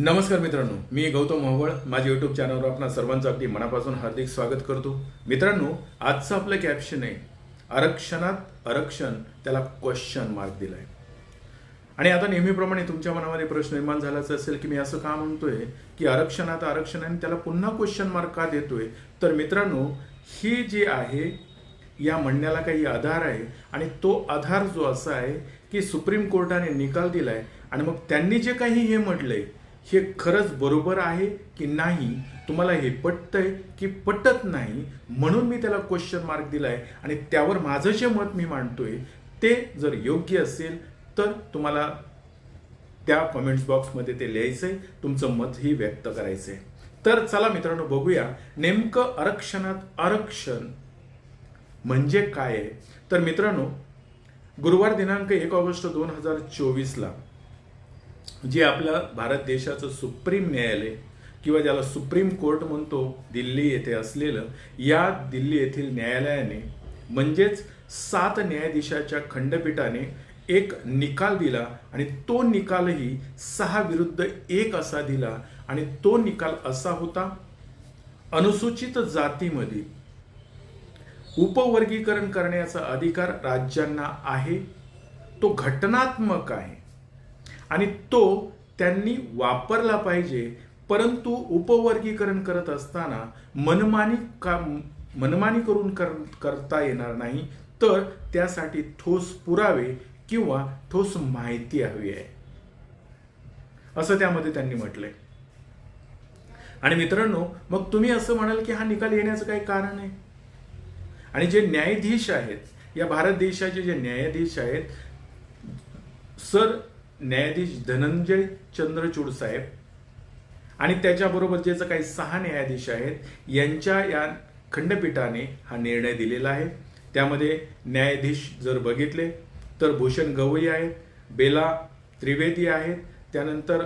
नमस्कार मित्रांनो मी गौतम मोहवळ. माझ्या युट्यूब चॅनलवर आपणा सर्वांचं अगदी मनापासून हार्दिक स्वागत करतो. मित्रांनो आजचं आपलं कॅप्शन आहे आरक्षणात आरक्षण त्याला क्वेश्चन मार्क दिलाय. आणि आता नेहमीप्रमाणे तुमच्या मनामध्ये प्रश्न निर्माण झालाच असेल की मी असं का म्हणतोय की आरक्षणात आरक्षण आणि त्याला पुन्हा क्वेश्चन मार्क का देतोय? तर मित्रांनो ही जी आहे या म्हणण्याला काही आधार आहे आणि तो आधार जो असा आहे की सुप्रीम कोर्टाने निकाल दिलाय आणि मग त्यांनी जे काही हे म्हटलंय हे खरंच बरोबर आहे की नाही? तुम्हाला हे पटतंय की पटत नाही? म्हणून मी त्याला क्वेश्चन मार्क दिला आहे आणि त्यावर माझं जे मत मी मांडतोय ते जर योग्य असेल तर तुम्हाला त्या कमेंट्स बॉक्समध्ये ते लिहायचंय तुमचं मतही व्यक्त करायचंय. तर चला मित्रांनो बघूया. नेमकं आरक्षणात आरक्षण म्हणजे काय आहे? तर मित्रांनो गुरुवार दिनांक एक ऑगस्ट दोन हजार चोवीसला जे आपलं भारत देशाचं सुप्रीम न्यायालय किंवा ज्याला सुप्रीम कोर्ट म्हणतो दिल्ली येथे असलेलं या दिल्ली येथील न्यायालयाने म्हणजेच सात न्यायाधीशाच्या खंडपीठाने एक निकाल दिला आणि तो निकालही सहा विरुद्ध एक असा दिला आणि तो निकाल असा होता अनुसूचित जातीमधील उपवर्गीकरण करण्याचा अधिकार राज्यांना आहे तो घटनात्मक आहे. आणि तो त्यांनी वापरला पाहिजे परंतु उपवर्गीकरण करत असताना मनमानी का मनमानी करून कर करता येणार नाही तर त्यासाठी ठोस पुरावे किंवा ठोस माहिती हवी आहे. असं त्यामध्ये त्यांनी म्हटलंय. आणि मित्रांनो मग तुम्ही असं म्हणाल की हा निकाल येण्याचं काही कारण आहे? आणि जे न्यायाधीश आहेत या भारत देशाचे जे न्यायाधीश आहेत सर न्यायाधीश धनंजय चंद्रचूड साहेब आणि त्याच्याबरोबर जे काही सहा न्यायाधीश आहेत यांच्या या खंडपीठाने हा निर्णय दिलेला आहे. त्यामध्ये न्यायाधीश जर बघितले तर भूषण गवई आहेत बेला त्रिवेदी आहेत त्यानंतर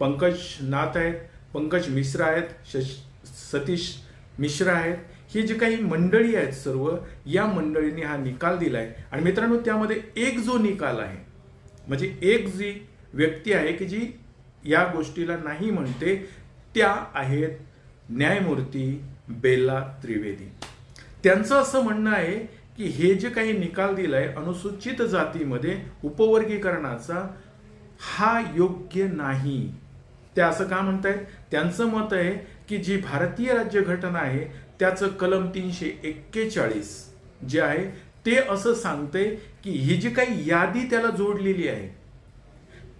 पंकज नाथ आहेत पंकज मिश्रा आहेत शश सतीश मिश्रा आहेत. ही जी काही मंडळी आहेत सर्व या मंडळींनी हा निकाल दिला आहे आणि मित्रांनो त्यामध्ये एक जो निकाल आहे म्हणजे एक जी व्यक्ती आहे की जी या गोष्टीला नाही म्हणते त्या आहेत न्यायमूर्ती बेला त्रिवेदी. त्यांचं असं म्हणणं आहे की हे जे काही निकाल दिलाय अनुसूचित जातीमध्ये उपवर्गीकरणाचा हा योग्य नाही. ते असं का म्हणतायत? त्यांचं मत आहे की जी भारतीय राज्यघटना आहे त्याचं कलम तीनशे एक्केचाळीस जे आहे ते असं सांगते की ही जी काही यादी त्याला जोडलेली आहे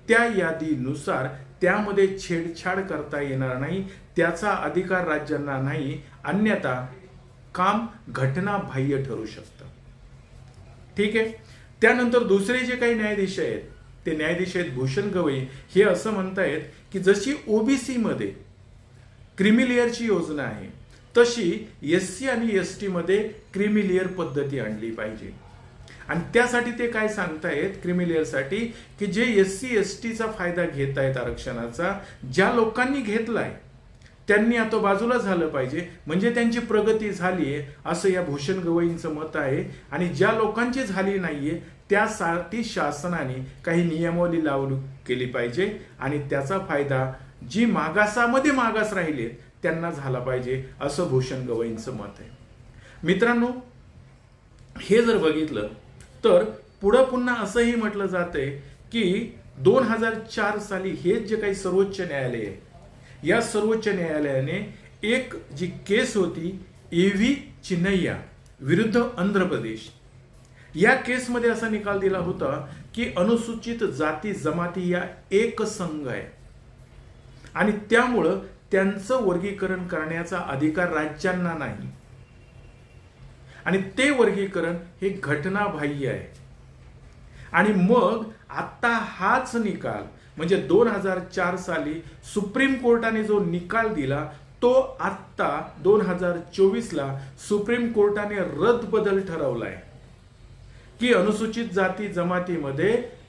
त्या यादीनुसार त्यामध्ये छेडछाड करता येणार नाही त्याचा अधिकार राज्यांना नाही अन्यथा काम घटनाबाह्य ठरू शकतं. ठीक आहे? त्यानंतर दुसरे जे काही न्यायाधीश आहेत ते न्यायाधीश आहेत भूषण गवई हे असं म्हणतायत की जशी ओबीसीमध्ये मध्ये योजना आहे तशी एस सी आणि एस टीमध्ये क्रिमिलियर पद्धती आणली पाहिजे. आणि त्यासाठी ते काय सांगतायत? क्रिमिलियरसाठी की जे एस सी एस टीचा फायदा घेत आहेत आरक्षणाचा ज्या लोकांनी घेतलाय त्यांनी आता बाजूला झालं पाहिजे. म्हणजे त्यांची प्रगती झाली आहे असं या भूषण गवईंचं मत आहे. आणि ज्या लोकांची झाली नाहीये त्यासाठी शासनाने काही नियमावली लागू केली पाहिजे. आणि त्याचा फायदा जी मागासामध्ये मागास राहिलेत त्यांना झाला पाहिजे असं भूषण गवईंचं मत आहे. मित्रांनो हे जर बघितलं तर पुढं पुन्हा असंही म्हटलं जातंय की दोन हजार चार साली हे जे काही सर्वोच्च न्यायालय आहे या सर्वोच्च न्यायालयाने एक जी केस होती एव्ही चिन्हैया विरुद्ध आंध्र प्रदेश. या केसमध्ये असा निकाल दिला होता की अनुसूचित जाती जमाती या एक संघ आहे. आणि त्यामुळं त्यांचं वर्गीकरण करण्याचा अधिकार राज्यांना नाही. आणि ते वर्गीकरण हे घटनाबाह्य आहे. आणि मग आता हाच निकाल म्हणजे दोन हजार चार साली सुप्रीम कोर्टाने जो निकाल दिला तो आत्ता दोन हजार चोवीसला सुप्रीम कोर्टाने रद्द बदल ठरवलाय. की अनुसूचित जाती जमातीमध्ये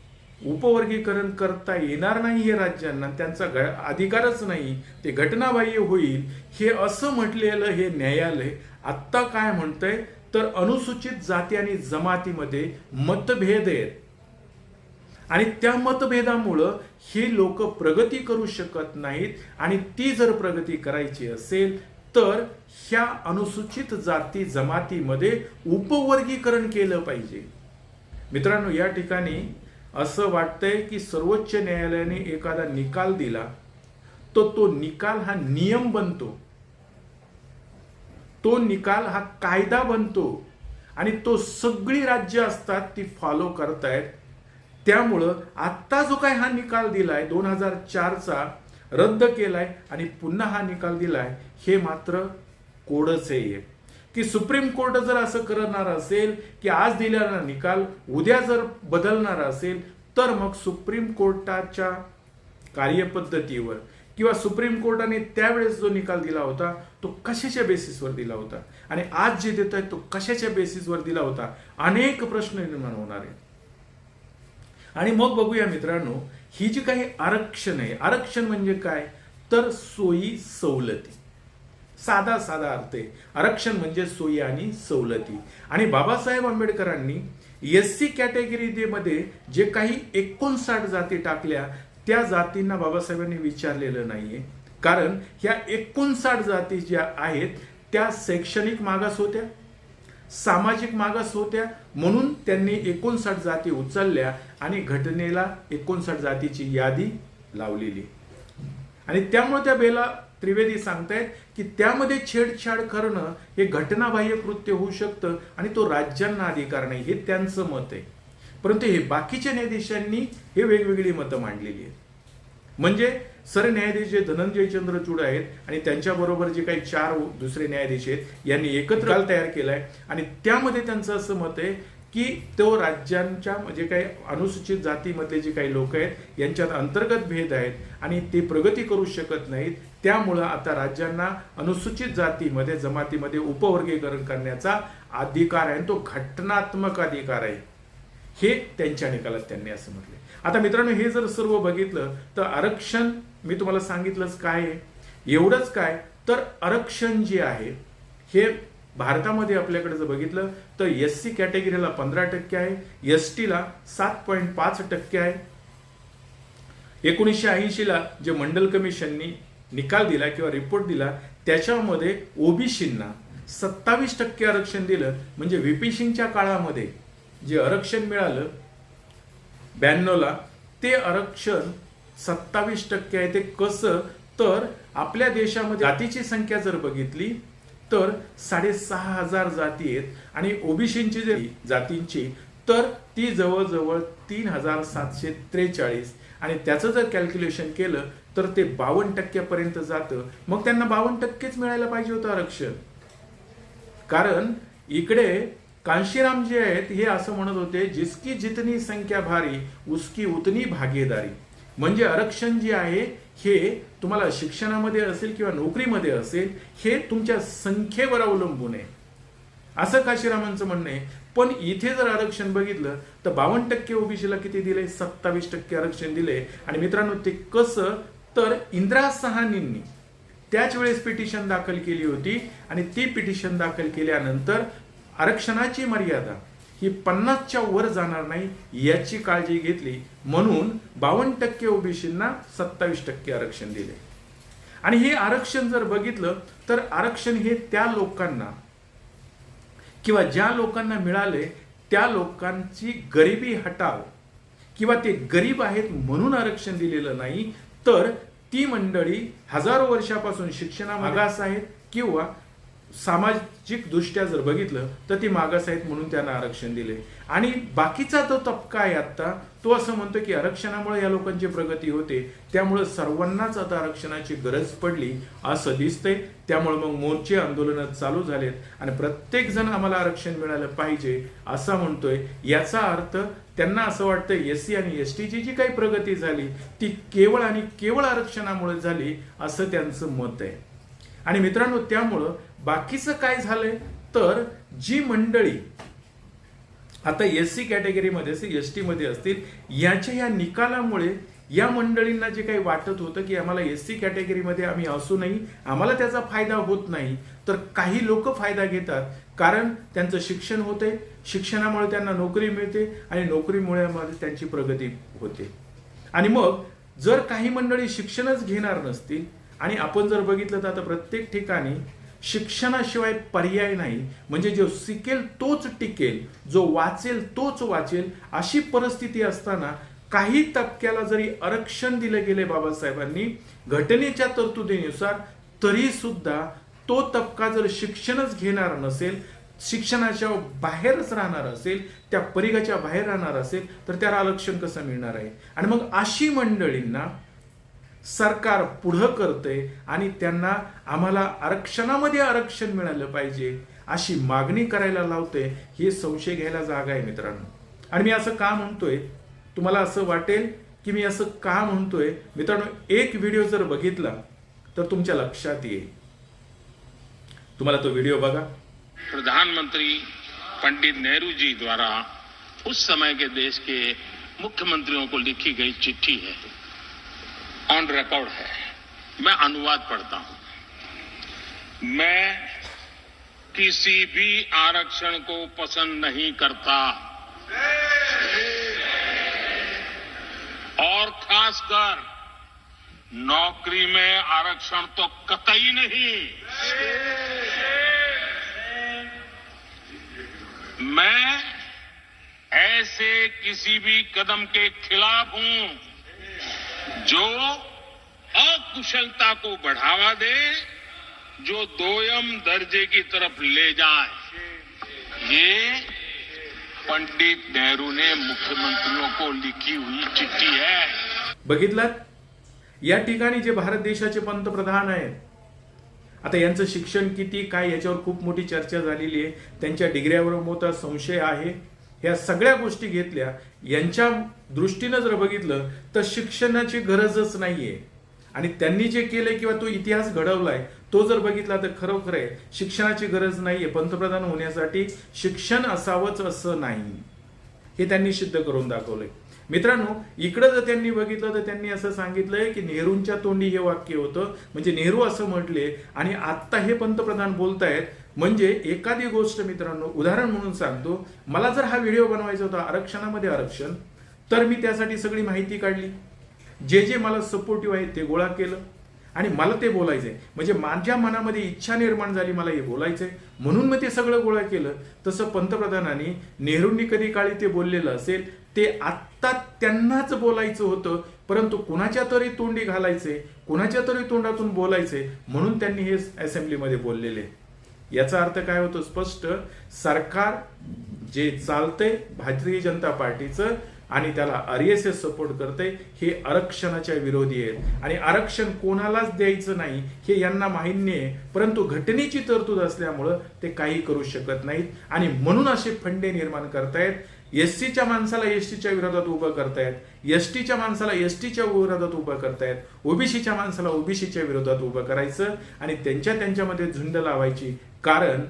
उपवर्गीकरण करता येणार नाही हे राज्यांना त्यांचा अधिकारच नाही ते घटनाबाह्य होईल हे असं म्हटलेलं हे न्यायालय आत्ता काय म्हणतंय? तर अनुसूचित जाती आणि जमातीमध्ये मतभेद आहेत. आणि त्या मतभेदामुळं हे लोक प्रगती करू शकत नाहीत आणि ती जर प्रगती करायची असेल तर ह्या अनुसूचित जाती जमातीमध्ये उपवर्गीकरण केलं पाहिजे. मित्रांनो या ठिकाणी असं वाटतंय की सर्वोच्च न्यायालयाने एखादा निकाल दिला तो तो निकाल हा नियम बनतो. तो निकाल हा कायदा बनतो आणि तो सगळी राज्य असतात ती फॉलो करतायत. त्यामुळं आत्ता जो काय हा निकाल दिलाय दोन हजार चारचा रद्द केलाय आणि पुन्हा हा निकाल दिलाय हे मात्र कोडच आहे की सुप्रीम कोर्ट जर असं करणार असेल की आज दिलेला निकाल उद्या जर बदलणार असेल तर मग सुप्रीम कोर्टाच्या कार्यपद्धतीवर किंवा सुप्रीम कोर्टाने त्यावेळेस जो निकाल दिला होता तो कशाच्या बेसिसवर दिला होता? आणि आज जे देत आहे तो कशाच्या बेसिसवर दिला होता? अनेक प्रश्न निर्माण होणार आहेत. आणि मग बघूया मित्रांनो ही जी काही आरक्षण आहे आरक्षण म्हणजे काय? तर सोयी सवलती. साधा साधा अर्थ आहे. आरक्षण म्हणजे सोयी आणि सवलती. आणि बाबासाहेब आंबेडकरांनी एस सी कॅटेगरीमध्ये जे काही एकोणसाठ जाती टाकल्या त्या जातींना बाबासाहेबांनी विचारलेलं नाहीये. कारण ह्या एकोणसाठ जाती ज्या आहेत त्या शैक्षणिक मागास होत्या सामाजिक मागास होत्या म्हणून त्यांनी एकोणसाठ जाती उचलल्या आणि घटनेला एकोणसाठ जातीची यादी लावलेली. आणि त्यामुळे त्या बेला त्रिवेदी सांगतायत की त्यामध्ये छेडछाड करणं हे घटनाबाह्य कृत्य होऊ शकतं आणि तो राज्यांना अधिकार नाही हे त्यांचं मत आहे. परंतु हे बाकीच्या न्यायाधीशांनी हे वेगवेगळी मतं मांडलेली आहेत. म्हणजे सरन्यायाधीश जे धनंजय चंद्रचूड आहेत आणि त्यांच्याबरोबर जे काही चार दुसरे न्यायाधीश आहेत यांनी एकत्र काल तयार केलाय आणि त्यामध्ये त्यांचं असं मत आहे की तो राज्यांच्या म्हणजे काही अनुसूचित जातीमधले जे काही लोक आहेत यांच्यात अंतर्गत भेद आहेत आणि ते प्रगती करू शकत नाहीत त्यामुळं आता राज्यांना अनुसूचित जातीमध्ये जमातीमध्ये उपवर्गीकरण करण्याचा अधिकार आहे तो घटनात्मक अधिकार आहे. हे त्यांच्या निकालात त्यांनी असं म्हटले आता मित्रांनो हे जर सर्व बघितलं तर आरक्षण मी तुम्हाला सांगितलंच काय आहे? एवढंच काय? तर आरक्षण जे आहे हे भारतामध्ये आपल्याकडे जर बघितलं तर एस सी कॅटेगरीला पंधरा टक्के आहे एस टीला सात पॉईंट पाच टक्के आहे. एकोणीसशे ऐंशीला जे मंडल कमिशननी निकाल दिला किंवा रिपोर्ट दिला त्याच्यामध्ये ओबीसींना सत्तावीस टक्के आरक्षण दिलं. म्हणजे व्हीपी सिंगच्या काळामध्ये जे आरक्षण मिळालं ब्याण्णवला ते आरक्षण सत्तावीस टक्के आहे. ते कसं? तर आपल्या देशामध्ये जातीची संख्या जर बघितली तर साडेसहा हजार जाती आहेत. आणि ओबीसींची जरी जातींची तर ती जवळजवळ तीन हजार सातशे त्रेचाळीस. आणि त्याचं जर कॅल्क्युलेशन केलं तर ते बावन्न टक्क्यापर्यंत जातं. मग त्यांना बावन्न टक्केच मिळायला पाहिजे होतं आरक्षण. कारण इकडे कांशीराम जे आहेत हे असं म्हणत होते जिसकी जितनी संख्या भारी उसकी उतनी भागीदारी. म्हणजे आरक्षण जे आहे हे तुम्हाला शिक्षणामध्ये असेल किंवा नोकरीमध्ये असेल हे तुमच्या संख्येवर अवलंबून आहे. असं काशीरामांचं म्हणणं आहे. पण इथे जर आरक्षण बघितलं तर बावन्न टक्के ओबीसीला किती दिले सत्तावीस टक्के आरक्षण दिले आणि मित्रांनो ते कसं तर इंदिरा सहानींनी त्याच वेळेस पिटिशन दाखल केली होती आणि ती पिटिशन दाखल केल्यानंतर आरक्षणाची मर्यादा ही पन्नासच्या वर जाणार नाही याची काळजी घेतली. म्हणून बावन्न टक्के ओबीसींना सत्तावीस टक्के आरक्षण दिले. आणि हे आरक्षण जर बघितलं तर आरक्षण हे त्या लोकांना किंवा ज्या लोकांना मिळाले त्या लोकांची गरिबी हटाव किंवा ते गरीब आहेत म्हणून आरक्षण दिलेलं नाही तर ती मंडळी हजारो वर्षापासून शिक्षणा मागास आहेत. किंवा सामाजिक दृष्ट्या जर बघितलं तर ती मागास आहेत म्हणून त्यांना आरक्षण दिले. आणि बाकीचा तो तबका आहे आता तो असं म्हणतो की आरक्षणामुळे या लोकांची प्रगती होते त्यामुळे सर्वांनाच आता आरक्षणाची गरज पडली असं दिसतंय. त्यामुळे मग मोर्चे आंदोलन चालू झालेत आणि प्रत्येक जण आम्हाला आरक्षण मिळालं पाहिजे असं म्हणतोय. याचा अर्थ त्यांना असं वाटतं एस सी आणि एस टीची जी काही प्रगती झाली ती केवळ आणि केवळ आरक्षणामुळे झाली असं त्यांचं मत आहे. आणि मित्रांनो त्यामुळं बाकीचं काय झालंय? तर जी मंडळी आता एस सी कॅटेगरीमध्ये असेल एस टी मध्ये असतील याच्या या निकालामुळे या मंडळींना जे काही वाटत होतं की आम्हाला एस सी कॅटेगरीमध्ये आम्ही असूनही आम्हाला त्याचा फायदा होत नाही तर काही लोक फायदा घेतात. कारण त्यांचं शिक्षण होते शिक्षणामुळे त्यांना नोकरी मिळते आणि नोकरीमुळे आम्हाला त्यांची प्रगती होते. आणि मग जर काही मंडळी शिक्षणच घेणार नसतील आणि आपण जर बघितलं तर आता प्रत्येक ठिकाणी शिक्षणाशिवाय पर्याय नाही. म्हणजे जो शिकेल तोच टिकेल जो वाचेल तोच वाचेल अशी परिस्थिती असताना काही तबक्याला जरी आरक्षण दिले गेले बाबासाहेबांनी घटनेच्या तरतुदीनुसार तरी सुद्धा तो तबका जर शिक्षणच घेणार नसेल शिक्षणाच्या बाहेरच राहणार असेल त्या परिघाच्या बाहेर राहणार असेल तर त्याला आरक्षण कसं मिळणार आहे? आणि मग अशी मंडळींना सरकार पुढं करते आणि त्यांना आम्हाला आरक्षणामध्ये आरक्षण मिळालं पाहिजे अशी मागणी करायला लावते हे संशय घ्यायला जागा आहे मित्रांनो. आणि मी असं का म्हणतोय? तुम्हाला असं वाटेल की मी असं का म्हणतोय? मित्रांनो एक व्हिडिओ जर बघितला तर तुमच्या लक्षात येईल. तुम्हाला तो व्हिडिओ बघा. प्रधानमंत्री पंडित नेहरू जी द्वारा उस समय के देश के मुख्यमंत्रियों को लिखी गई चिट्ठी है। ऑन रिकॉर्ड है। मैं अनुवाद पढ़ता हूँ। मैं किसी भी आरक्षण को पसंद नहीं करता। और खासकर नौकरी में आरक्षण तो कतई नहीं। मैं ऐसे किसी भी कदम के खिलाफ हूँ जो अकुशलता को बढ़ावा दे जो दोयम दर्जे की तरफ ले जाए। ये पंडित नेहरू ने मुख्यमंत्रियों को लिखी हुई चिट्ठी है। बघितलं या ठिकाणी जे भारत देशाचे पंतप्रधान आहेत आता यांचं शिक्षण किती काय याच्यावर खूप मोठी चर्चा झालेली आहे. त्यांच्या डिग्र्यावर मोठा संशय आहे. ह्या सगळ्या गोष्टी घेतल्या. यांच्या दृष्टीनं जर बघितलं तर शिक्षणाची गरजच नाहीये. आणि त्यांनी जे केलंय किंवा तो इतिहास घडवलाय तो जर बघितला तर खरोखर आहे शिक्षणाची गरज नाहीये. पंतप्रधान होण्यासाठी शिक्षण असावंच असं नाही. हे त्यांनी सिद्ध करून दाखवलंय. मित्रांनो इकडं जर त्यांनी बघितलं तर त्यांनी असं सांगितलंय की नेहरूंच्या तोंडी हे वाक्य होतं. म्हणजे नेहरू असं म्हटले आणि आत्ता हे पंतप्रधान बोलतायत म्हणजे एखादी गोष्ट मित्रांनो उदाहरण म्हणून सांगतो. मला जर हा व्हिडिओ बनवायचा होता आरक्षणामध्ये आरक्षण तर मी त्यासाठी सगळी माहिती काढली. जे जे मला सपोर्टिव्ह आहे ते गोळा केलं. आणि मला ते बोलायचंय. म्हणजे माझ्या मनामध्ये इच्छा निर्माण झाली मला हे बोलायचंय. म्हणून मी ते सगळं गोळा केलं. तसं पंतप्रधानांनी नेहरूंनी कधी काळी ते बोललेलं असेल ते आत्ता त्यांनाच बोलायचं होतं. परंतु कुणाच्या तरी तोंडी घालायचे कुणाच्या तरी तोंडातून बोलायचे म्हणून त्यांनी हे असेंब्लीमध्ये बोललेले. याचा अर्थ काय होतो स्पष्ट? सरकार जे चालतंय भारतीय जनता पार्टीचं आणि त्याला आर एस एस सपोर्ट करते हे आरक्षणाच्या विरोधी आहेत. आणि आरक्षण कोणालाच द्यायचं नाही हे यांना माहिती आहे. परंतु घटनेची तरतूद असल्यामुळं ते काही करू शकत नाहीत. आणि म्हणून असे फंडे निर्माण करतायत. एस सीच्या माणसाला एस टीच्या विरोधात उभं करतायत. एस टीच्या माणसाला एस टीच्या विरोधात उभं करतायत. ओबीसीच्या माणसाला ओबीसीच्या विरोधात उभं करायचं. आणि त्यांच्या त्यांच्यामध्ये झुंड लावायची. कारण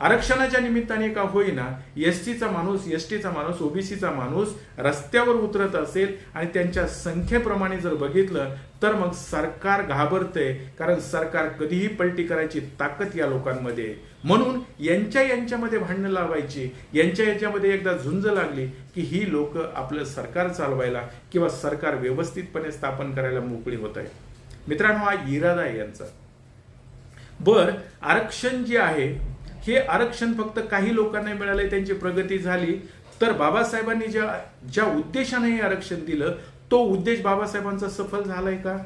आरक्षणाच्या निमित्ताने का होईना एस टीचा माणूस एस टीचा माणूस ओबीसीचा माणूस रस्त्यावर उतरत असेल आणि त्यांच्या संख्येप्रमाणे जर बघितलं तर मग सरकार घाबरतंय कारण सरकार कधीही पलटी करायची ताकद या लोकांमध्ये. म्हणून यांच्या यांच्यामध्ये भांडणं लावायची यांच्या यांच्यामध्ये एकदा झुंज लागली की ही लोक आपलं सरकार चालवायला किंवा सरकार व्यवस्थितपणे स्थापन करायला मोकळी होत आहे मित्रांनो हा इरादा आहे यांचा. बर आरक्षण जे आहे हे आरक्षण फक्त काही लोकांना मिळाले त्यांची प्रगती झाली. तर बाबासाहेबांनी ज्या ज्या उद्देशाने हे आरक्षण दिलं तो उद्देश बाबासाहेबांचा सफल झालाय का?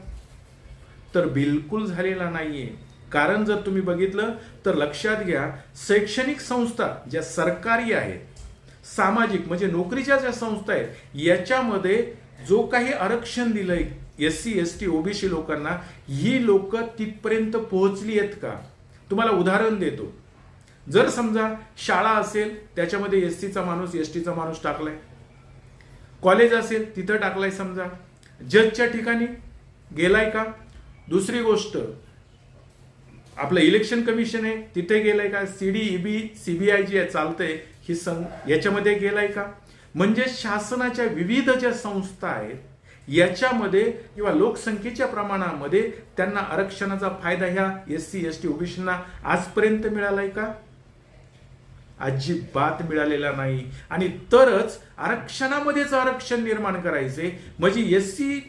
तर बिलकुल झालेला नाहीये. कारण जर तुम्ही बघितलं तर लक्षात घ्या शैक्षणिक संस्था ज्या सरकारी आहेत सामाजिक म्हणजे नोकरीच्या ज्या संस्था आहेत याच्यामध्ये जो काही आरक्षण दिलंय S C S T OBC लोकांना ही लोक तिथपर्यंत पोहोचली आहेत का? तुम्हाला उदाहरण देतो. जर समजा शाळा असेल त्याच्यामध्ये एस सीचा माणूस एस टीचा माणूस टाकलाय. कॉलेज असेल तिथं टाकलाय समजा. जजच्या ठिकाणी गेलाय का? दुसरी गोष्ट आपलं इलेक्शन कमिशन आहे तिथे गेलाय का? सीडी ईबी सीबीआय जी चालतंय ही सं याच्यामध्ये गेलाय का? म्हणजे शासनाच्या विविध ज्या संस्था आहेत याच्यामध्ये किंवा लोकसंख्येच्या प्रमाणामध्ये त्यांना आरक्षणाचा फायदा ह्या एस सी एस टी ओबीसींना आजपर्यंत मिळालाय का? अजिबात मिळालेला नाही. आणि तरच आरक्षणामध्येच आरक्षण निर्माण करायचे. म्हणजे एस सी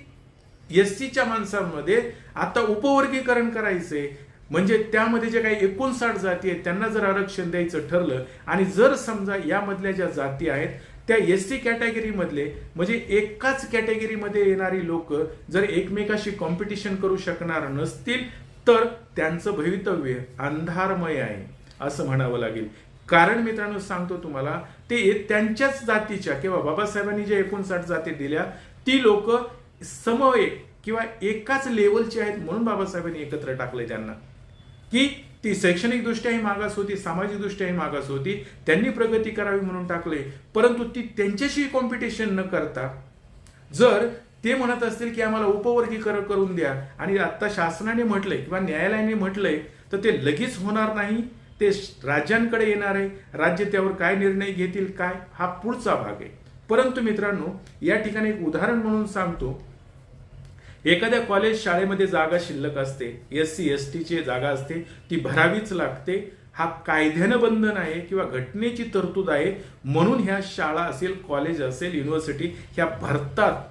एस सीच्या माणसांमध्ये आता उपवर्गीकरण करायचे. म्हणजे त्यामध्ये जे काही एकोणसाठ जाती आहेत त्यांना जर आरक्षण द्यायचं ठरलं आणि जर समजा यामधल्या ज्या जाती आहेत त्या एस टी कॅटेगरीमधले म्हणजे एकाच कॅटेगरीमध्ये येणारी लोक जर एकमेकाशी कॉम्पिटिशन करू शकणार नसतील तर त्यांचं भवितव्य अंधारमय आहे असं म्हणावं लागेल. कारण मित्रांनो सांगतो तुम्हाला ते त्यांच्याच जातीच्या किंवा बाबासाहेबांनी ज्या एकोणसाठ जाती दिल्या ती लोक समवेत किंवा एकाच लेवलची आहेत म्हणून बाबासाहेबांनी एकत्र टाकले त्यांना. की ती शैक्षणिक दृष्ट्याही मागास होती सामाजिक दृष्ट्याही मागास होती त्यांनी प्रगती करावी म्हणून टाकले. परंतु ती त्यांच्याशी कॉम्पिटिशन न करता जर ते म्हणत असतील की आम्हाला उपवर्गीकरण करून द्या आणि आता शासनाने म्हटलंय किंवा न्यायालयाने म्हटलंय तर ते लगेच होणार नाही ते राज्यांकडे येणार आहे राज्य त्यावर काय निर्णय घेतील काय हा पुढचा भाग आहे. परंतु मित्रांनो या ठिकाणी एक उदाहरण म्हणून सांगतो. एखाद्या कॉलेज शाळेमध्ये जागा शिल्लक असते एस सी एस टीची जागा असते ती भरावीच लागते. हा कायद्यानं बंधन आहे किंवा घटनेची तरतूद आहे म्हणून ह्या शाळा असेल कॉलेज असेल युनिव्हर्सिटी ह्या भरतात.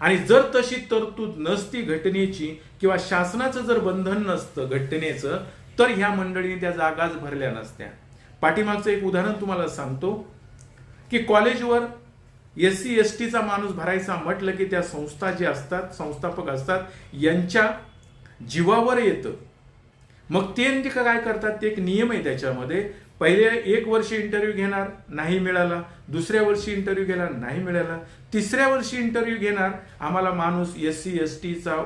आणि जर तशी तरतूद नसती घटनेची किंवा शासनाचं जर बंधन नसतं घटनेचं तर ह्या मंडळीने त्या जागाच भरल्या नसत्या. पाठीमागचं एक उदाहरण तुम्हाला सांगतो की कॉलेजवर एस सी एस टीचा माणूस भरायचा म्हटलं की त्या संस्था जे असतात संस्थापक असतात यांच्या जीवावर येतं. मग ते काय करतात? ते एक नियम आहे त्याच्यामध्ये. पहिले एक वर्ष इंटरव्ह्यू घेणार नाही मिळाला. दुसऱ्या वर्षी इंटरव्ह्यू घेणार नाही मिळाला. तिसऱ्या वर्षी इंटरव्ह्यू घेणार आम्हाला माणूस एस सी एस टीचा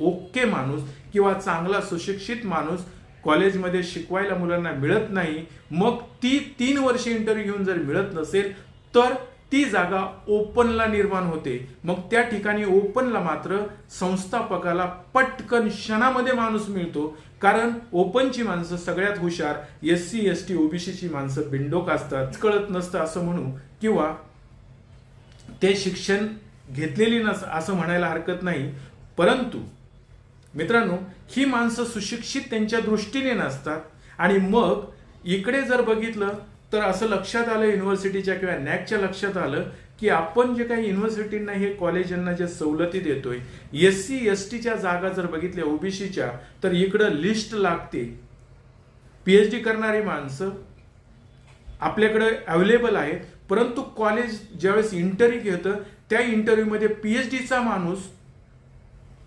ओके माणूस किंवा चांगला सुशिक्षित माणूस कॉलेजमध्ये शिकवायला मुलांना मिळत नाही. मग ती तीन वर्ष इंटरव्ह्यू घेऊन जर मिळत नसेल तर ती जागा ओपनला निर्माण होते. मग त्या ठिकाणी ओपनला मात्र संस्थापकाला पटकन क्षणामध्ये माणूस मिळतो. कारण ओपनची माणसं सगळ्यात हुशार एस सी एस टी ओबीसीची माणसं बिंडोक असतात कळत नसतं असं म्हणू किंवा ते शिक्षण घेतलेली नस असं म्हणायला हरकत नाही. परंतु मित्रांनो ही माणसं सुशिक्षित त्यांच्या दृष्टीने नसतात. आणि मग इकडे जर बघितलं तर असं लक्षात आलं युनिव्हर्सिटीच्या किंवा नॅकच्या लक्षात आलं की आपण जे काही युनिव्हर्सिटींना हे कॉलेजांना ज्या सवलती देतोय एस सी एस टीच्या जागा जर बघितल्या ओबीसीच्या तर इकडं लिस्ट लागते. पीएचडी करणारी माणसं आपल्याकडे अवेलेबल आहेत परंतु कॉलेज ज्यावेळेस इंटरव्ह्यू घेतं त्या इंटरव्ह्यूमध्ये पीएचडीचा माणूस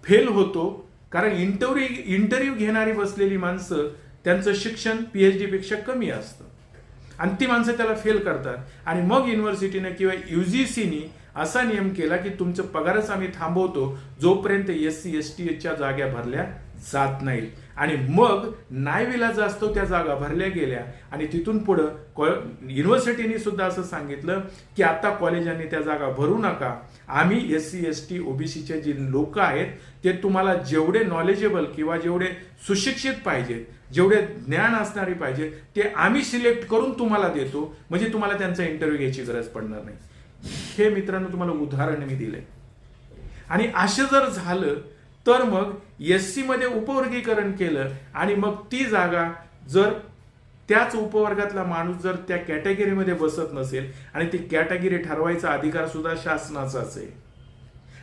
फेल होतो. कारण इंटरव्ह्यू इंटरव्ह्यू घेणारी बसलेली माणसं त्यांचं शिक्षण पीएचडी पेक्षा कमी असतं. आणि ती माणसं त्याला फेल करतात. आणि मग युनिव्हर्सिटीने किंवा युजीसीनी असा नियम केला की तुमचं पगारच आम्ही थांबवतो जोपर्यंत एस सी एस टीच्या जाग्या भरल्या जात नाहीत. आणि मग नायविला जास्त त्या जागा भरल्या गेल्या. आणि तिथून पुढं युनिव्हर्सिटीने सुद्धा असं सांगितलं की आता कॉलेजांनी त्या जागा भरू नका. आम्ही एस सी एस टी ओबीसीचे जे लोक आहेत ते तुम्हाला जेवढे नॉलेजेबल किंवा जेवढे सुशिक्षित पाहिजेत जेवढे ज्ञान असणारे पाहिजे ते आम्ही सिलेक्ट करून तुम्हाला देतो म्हणजे तुम्हाला त्यांचा इंटरव्ह्यू घ्यायची गरज पडणार नाही. हे मित्रांनो तुम्हाला उदाहरण मी दिलंय. आणि असं जर झालं तर मग एसमध्ये उपवर्गीकरण केलं आणि मग ती जागा जर त्याच उपवर्गातला माणूस जर त्या कॅटेगरीमध्ये बसत नसेल आणि ती कॅटेगरी ठरवायचा अधिकार सुद्धा शासनाचाच आहे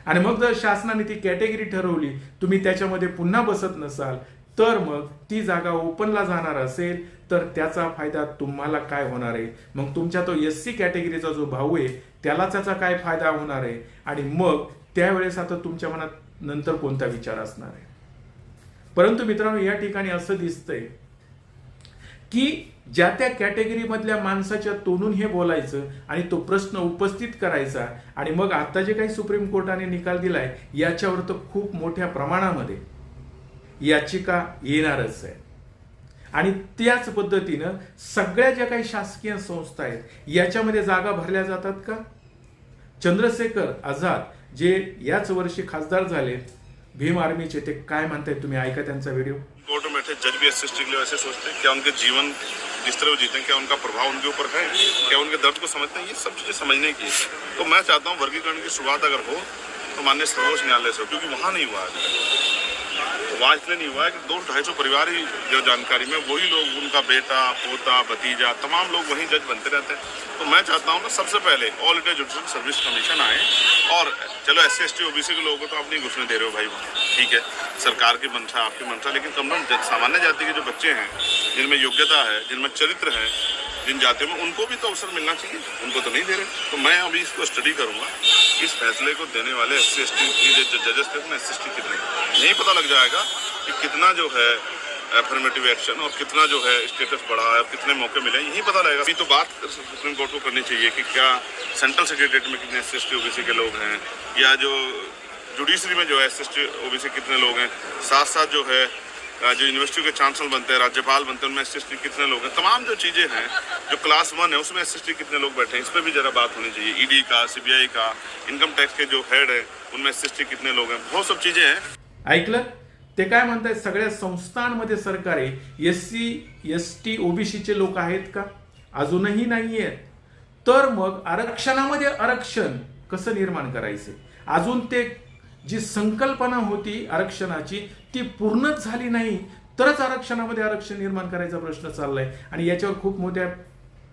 आणि मग जर शासनाने ती कॅटेगरी ठरवली तुम्ही त्याच्यामध्ये पुन्हा बसत नसाल तर मग ती जागा ओपनला जाणार असेल तर त्याचा फायदा तुम्हाला काय होणार आहे? मग तुमच्या तो एस सी कॅटेगरीचा जो भाऊ आहे त्याला त्याचा काय फायदा होणार आहे? आणि मग त्यावेळेस आता तुमच्या मनात नंतर कोणता विचार असणार आहे? परंतु मित्रांनो या ठिकाणी असं दिसतंय की ज्या त्या कॅटेगरीमधल्या माणसाच्या तोंडून हे बोलायचं आणि तो प्रश्न उपस्थित करायचा आणि मग आता जे काही सुप्रीम कोर्टाने निकाल दिलाय याच्यावर तर खूप मोठ्या प्रमाणामध्ये याचिका येणारच आहे. आणि त्याच पद्धतीनं सगळ्या ज्या काही शासकीय संस्था आहेत याच्यामध्ये जागा भरल्या जातात का? चंद्रशेखर आझाद जे याच वर्षी खासदार झाले भीम आर्मीचे ते काय म्हणतायत तुम्ही? ऐका त्यांचा व्हिडिओ. कोर्ट में बैठे जज भी ऐसे सोचते हैं क्या उनके जीवन जिस तरह वो जीते हैं क्या उनका प्रभाव उनके ऊपर है क्या उनके दर्द को समझते हैं ये सब चीज़ें समझने की तो मैं चाहता हूँ वर्गीकरण की शुरुआत अगर हो तो माननीय सर्वोच्च न्यायालय से हो, क्योंकि वहाँ नहीं हुआ है तो वहाँ इसलिए नहीं हुआ है कि दो ढाई सौ परिवार ही जो जानकारी में, वही लोग, उनका बेटा, पोता, भतीजा, तमाम लोग वहीं जज बनते रहते हैं। तो मैं चाहता हूँ ना, सबसे पहले all India judicial service commission आए और चलो S C S T OBC के लोगों को तो आप नहीं घुसने दे रहे हो भाई, ठीक है? सरकार की मंशा, आपकी मंशा, लेकिन से कम सामान्य जाति के जो बच्चे हैं, जिनमें योग्यता है, जिनमें चरित्र है जिन जातियों में उनको भी तो अवसर मिलना चाहिए, उनको तो नहीं दे रहे। तो मैं अभी इसको स्टडी करूँगा, इस फैसले को देने वाले एस सी एस टी की जो जजेस थे, उसमें एस टी कितने यही पता लग जाएगा कि कितना जो है एफर्मेटिव एक्शन और कितना जो है स्टेटस बढ़ा है कितने मौके मिले यही पता लगेगा। अभी तो बात सुप्रीम कोर्ट को करनी चाहिए कि क्या सेंट्रल सेक्रेटरीट में कितने एस ओबीसी के लोग हैं, या जो जुडिशरी में जो है एस टी ओबीसी कितने लोग हैं। साथ साथ जो है जो यूनिवर्सिटी के चांसलर बनते हैं राज्यपाल बनते हैं उनमें एस कितने लोग हैं? तमाम जो चीज़ें हैं जो क्लास वन है उसमें एस कितने लोग बैठे हैं? इस पर भी जरा बात होनी चाहिए। ईडी का सीबीआई का इनकम टैक्स के जो हेड है उनमें एस कितने लोग हैं? बहुत सब चीज़ें हैं। ऐकलं? ते काय म्हणतायत सगळ्या संस्थांमध्ये सरकारी एस सी एस टी ओबीसीचे लोक आहेत का? अजूनही नाही आहेत तर मग आरक्षणामध्ये आरक्षण कसं निर्माण करायचं? अजून ते जी संकल्पना होती आरक्षणाची ती पूर्णच झाली नाही तरच आरक्षणामध्ये आरक्षण निर्माण करायचा प्रश्न चाललाय. आणि याच्यावर खूप मोठ्या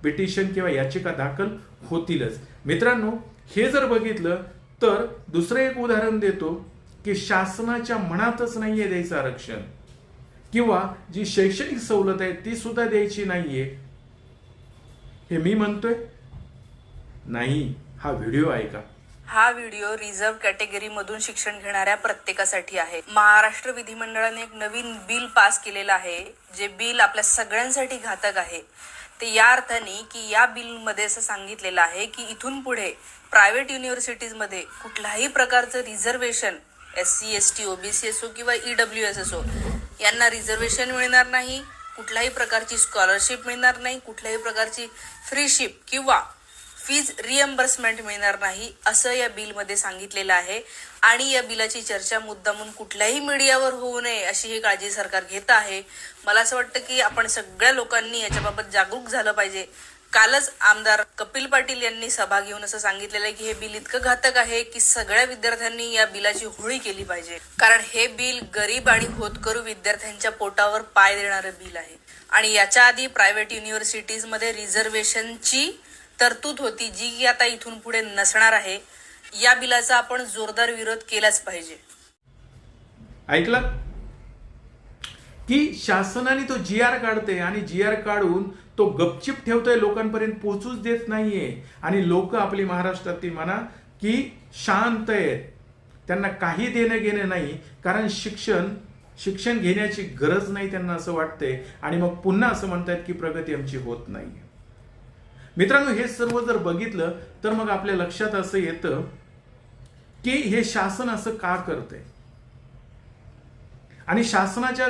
पिटिशन किंवा याचिका दाखल होतीलच. मित्रांनो हे जर बघितलं तर दुसरं एक उदाहरण देतो की शासनाच्या मनातच नाहीये द्यायचं आरक्षण. किंवा जी शैक्षणिक सवलत आहे ती सुद्धा द्यायची नाहीये. हे मी म्हणतोय? नाही. हा व्हिडिओ ऐका. हा व्हिडिओ रिझर्व्ह कॅटेगरीमधून शिक्षण घेणाऱ्या प्रत्येकासाठी आहे. महाराष्ट्र विधिमंडळाने एक नवीन बिल पास केलेलं आहे जे बिल आपल्या सगळ्यांसाठी घातक आहे. ते या अर्थाने की या बिलमध्ये असं सांगितलेलं आहे की इथून पुढे प्रायव्हेट युनिव्हर्सिटीजमध्ये कुठल्याही प्रकारचं reservation S C S T OBC असो किंवा ई डब्ल्यू एस असो यांना रिझर्वेशन मिळणार नाही कुठल्याही प्रकारची स्कॉलरशिप मिळणार नाही कुठल्याही प्रकारची फ्रीशिप किंवा फीज रिएम्बर्समेंट मिळणार नाही असं या बिलमध्ये सांगितलेलं आहे. आणि या बिलाची चर्चा मुद्दामून कुठल्याही मीडियावर होऊ नये अशी ही काळजी सरकार घेत आहे. मला असं वाटतं की आपण सगळ्या लोकांनी याच्याबाबत जागरूक झालं पाहिजे. कालच आमदार कपिल पाटील यांनी सभा घेऊन असं सांगितलेलं आहे की हे बिल इतकं घातक आहे की सगळ्या विद्यार्थ्यांनी या बिलाची होळी केली पाहिजे. कारण हे बिल गरीब आणि होतकरू विद्यार्थ्यांच्या पोटावर पाय देणारं बिल आहे. आणि याच्या आधी प्रायव्हेट युनिव्हर्सिटीजमध्ये रिझर्वेशनची तरतूद होती जी की आता इथून पुढे नसणार आहे. या बिलाचा आपण जोरदार विरोध केलाच पाहिजे. ऐकलं? की शासनाने तो जी आर काढते आणि जी आर काढून तो गपचिप ठेवतोय लोकांपर्यंत पोहोचूच देत नाहीये. आणि लोक आपली महाराष्ट्रातील म्हणा की शांत आहेत. त्यांना काही देणं घेणं नाही कारण शिक्षण शिक्षण घेण्याची गरज नाही त्यांना असं वाटतंय. आणि मग पुन्हा असं म्हणतायत की प्रगती आमची होत नाही. मित्रांनो हे सर्व जर बघितलं तर मग आपल्या लक्षात असं येतं की हे शासन असं का करतंय? आणि शासनाच्या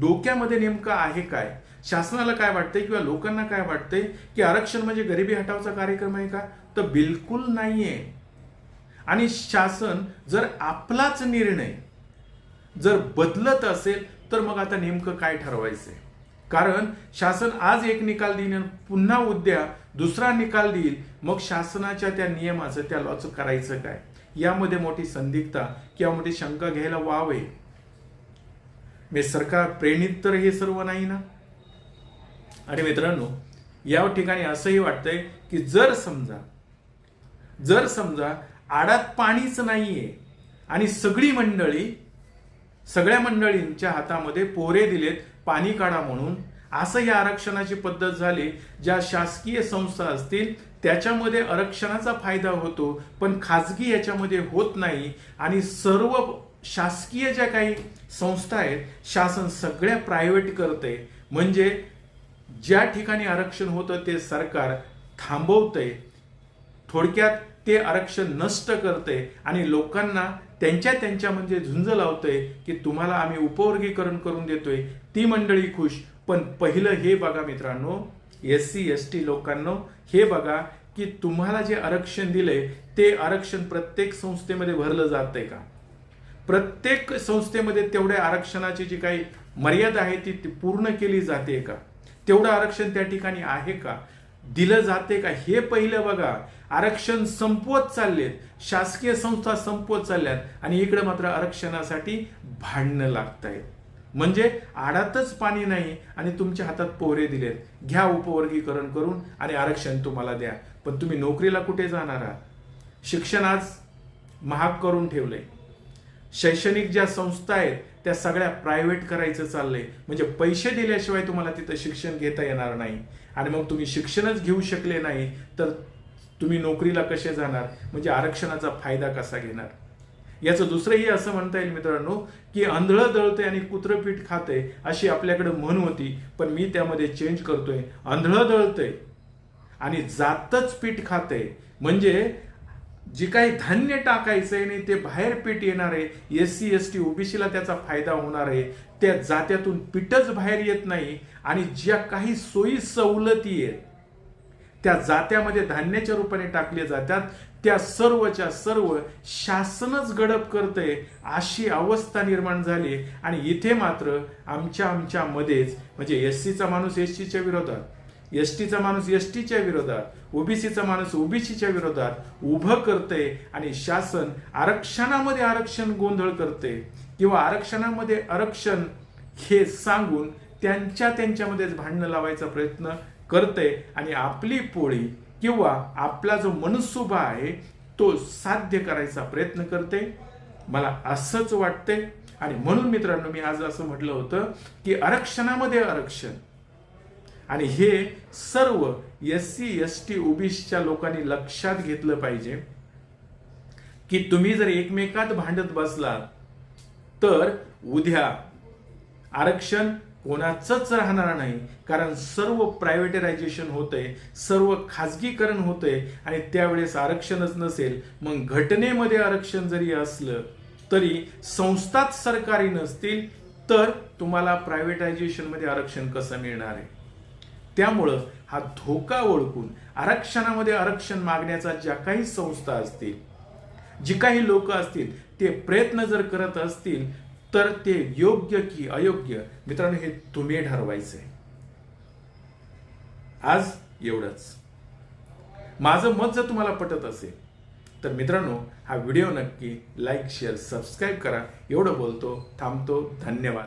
डोक्यामध्ये नेमकं आहे काय? शासनाला काय वाटतंय किंवा लोकांना काय वाटतंय की आरक्षण म्हणजे गरिबी हटावचा कार्यक्रम आहे का? तर बिलकुल नाहीये. आणि शासन जर आपलाच निर्णय जर बदलत असेल तर मग आता नेमकं काय ठरवायचंय? कारण शासन आज एक निकाल देईन पुन्हा उद्या दुसरा निकाल देईल. मग शासनाच्या त्या नियमाचं त्या लॉचं करायचं काय? यामध्ये मोठी संदिग्धता किंवा मोठी शंका घ्यायला वाव. आहे मी म्हणजे सरकार प्रेरित तर हे सर्व नाही ना? आणि मित्रांनो या ठिकाणी असंही वाटतंय की जर समजा जर समजा आडात पाणीच नाहीये आणि सगळी मंडळी सगळ्या मंडळींच्या हातामध्ये पोरे दिलेत पाणी काढा म्हणून असं या आरक्षणाची पद्धत झाली ज्या शासकीय संस्था असतील त्याच्यामध्ये आरक्षणाचा फायदा होतो पण खाजगी याच्यामध्ये होत नाही. आणि सर्व शासकीय ज्या काही संस्था आहेत शासन सगळ्या प्रायव्हेट करते म्हणजे ज्या ठिकाणी आरक्षण होतं ते सरकार थांबवतंय. थोडक्यात ते आरक्षण नष्ट करते आणि लोकांना त्यांच्या त्यांच्या म्हणजे झुंज लावतंय की तुम्हाला आम्ही उपवर्गीकरण करून देतोय. ती मंडळी खुश पण पहिलं हे बघा मित्रांनो एस सी एस टी लोकांनो हे बघा की तुम्हाला जे आरक्षण दिलंय ते आरक्षण प्रत्येक संस्थेमध्ये भरलं जात आहे का? प्रत्येक संस्थेमध्ये तेवढ्या आरक्षणाची जी काही मर्यादा आहे ती ती पूर्ण केली जाते का? तेवढं आरक्षण त्या ठिकाणी आहे का? दिलं जाते का? हे पहिलं बघा. आरक्षण संपवत चाललेत. शासकीय संस्था संपवत चालल्यात आणि इकडे मात्र आरक्षणासाठी भांडणं लागत आहेत म्हणजे आडातच पाणी नाही आणि तुमच्या हातात पोहरे दिलेत. घ्या उपवर्गीकरण करून आणि आरक्षण तुम्हाला द्या. पण तुम्ही नोकरीला कुठे जाणार आहात? शिक्षण आज महाग करून ठेवलंय. शैक्षणिक ज्या संस्था आहेत त्या सगळ्या प्रायव्हेट करायचं चाललंय. म्हणजे पैसे दिल्याशिवाय तुम्हाला तिथं शिक्षण घेता येणार नाही. आणि मग तुम्ही शिक्षणच घेऊ शकले नाही तर तुम्ही नोकरीला कसे जाणार? म्हणजे आरक्षणाचा फायदा कसा घेणार? याचं दुसरंही असं म्हणता येईल मित्रांनो की आंधळं दळते आणि कुत्रं पीठ खाते अशी आपल्याकडे म्हण होती पण मी त्यामध्ये चेंज करतोय. आंधळं दळतंय आणि जातच पीठ खाते म्हणजे जे काही धान्य टाकायचंय नाही ते बाहेर पीठ येणार आहे एस सी एस टी ओबीसीला त्याचा फायदा होणार आहे. त्या जात्यातून पीठच बाहेर येत नाही आणि ज्या काही सोयी सवलती आहेत त्या जात्यामध्ये धान्याच्या रूपाने टाकले जातात. त्या सर्वच्या सर्व शासनच गडप करतंय अशी अवस्था निर्माण झाली. आणि इथे मात्र आमच्या आमच्या मध्येच म्हणजे एस सीचा माणूस एस सीच्या विरोधात एस टीचा माणूस एस टीच्या विरोधात ओबीसीचा माणूस ओबीसीच्या विरोधात उभं करते आणि शासन आरक्षणामध्ये आरक्षण गोंधळ करते किंवा आरक्षणामध्ये आरक्षण हे सांगून त्यांच्या त्यांच्यामध्येच भांडणं लावायचा प्रयत्न करते आणि आपली पोळी किंवा आपला जो मनसुबा आहे तो साध्य करायचा प्रयत्न करते. मला असंच वाटते. आणि म्हणून मित्रांनो मी आज असं म्हटलं होतं की आरक्षणामध्ये आरक्षण. आणि हे सर्व एस सी एस टी ओबीसीच्या लोकांनी लक्षात घेतलं पाहिजे की तुम्ही जर एकमेकात भांडत बसलात तर उद्या आरक्षण कोणाचंच राहणार नाही. कारण सर्व प्रायव्हेटायझेशन होतंय सर्व खाजगीकरण होतंय आणि त्यावेळेस आरक्षणच नसेल मग घटनेमध्ये आरक्षण जरी असलं तरी संस्थाच सरकारी नसतील तर तुम्हाला प्रायव्हेटायझेशनमध्ये आरक्षण कसं मिळणार आहे? त्यामुळं हा धोका ओळखून आरक्षणामध्ये आरक्षण मागण्याचा ज्या काही संस्था असतील जी काही लोक असतील ते प्रयत्न जर करत असतील तर ते योग्य की अयोग्य? मित्रांनो हे तुम्ही ठरवायचे आज एवढंच. माझं मत जर तुम्हाला पटत असेल तर मित्रांनो हा व्हिडिओ नक्की लाईक शेअर सबस्क्राईब करा. एवढं बोलतो थांबतो. धन्यवाद.